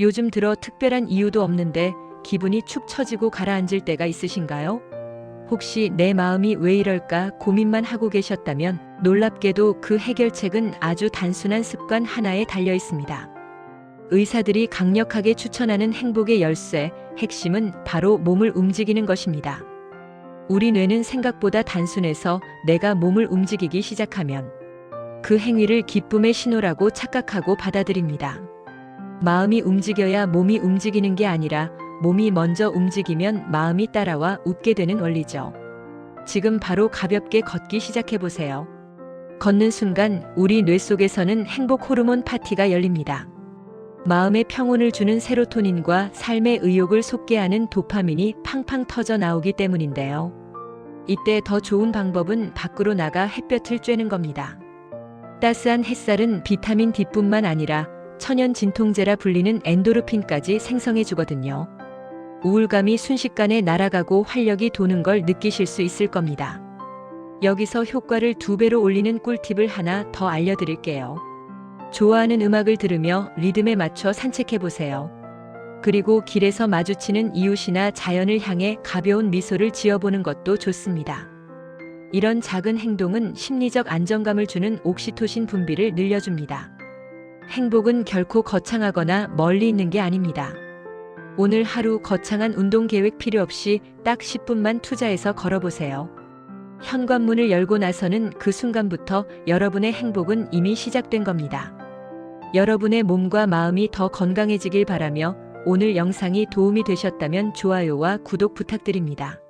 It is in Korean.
요즘 들어 특별한 이유도 없는데 기분이 축 처지고 가라앉을 때가 있으신가요? 혹시 내 마음이 왜 이럴까 고민만 하고 계셨다면 놀랍게도 그 해결책은 아주 단순한 습관 하나에 달려 있습니다. 의사들이 강력하게 추천하는 행복의 열쇠, 핵심은 바로 몸을 움직이는 것입니다. 우리 뇌는 생각보다 단순해서 내가 몸을 움직이기 시작하면 그 행위를 기쁨의 신호라고 착각하고 받아들입니다. 마음이 움직여야 몸이 움직이는 게 아니라 몸이 먼저 움직이면 마음이 따라와 웃게 되는 원리죠. 지금 바로 가볍게 걷기 시작해 보세요. 걷는 순간 우리 뇌 속에서는 행복 호르몬 파티가 열립니다. 마음의 평온을 주는 세로토닌과 삶의 의욕을 솟게 하는 도파민이 팡팡 터져 나오기 때문인데요. 이때 더 좋은 방법은 밖으로 나가 햇볕을 쬐는 겁니다. 따스한 햇살은 비타민 D뿐만 아니라 천연 진통제라 불리는 엔도르핀까지 생성해 주거든요. 우울감이 순식간에 날아가고 활력이 도는 걸 느끼실 수 있을 겁니다. 여기서 효과를 두 배로 올리는 꿀팁을 하나 더 알려드릴게요. 좋아하는 음악을 들으며 리듬에 맞춰 산책해 보세요. 그리고 길에서 마주치는 이웃이나 자연을 향해 가벼운 미소를 지어보는 것도 좋습니다. 이런 작은 행동은 심리적 안정감을 주는 옥시토신 분비를 늘려줍니다. 행복은 결코 거창하거나 멀리 있는 게 아닙니다. 오늘 하루 거창한 운동 계획 필요 없이 딱 10분만 투자해서 걸어보세요. 현관문을 열고 나서는 그 순간부터 여러분의 행복은 이미 시작된 겁니다. 여러분의 몸과 마음이 더 건강해지길 바라며 오늘 영상이 도움이 되셨다면 좋아요와 구독 부탁드립니다.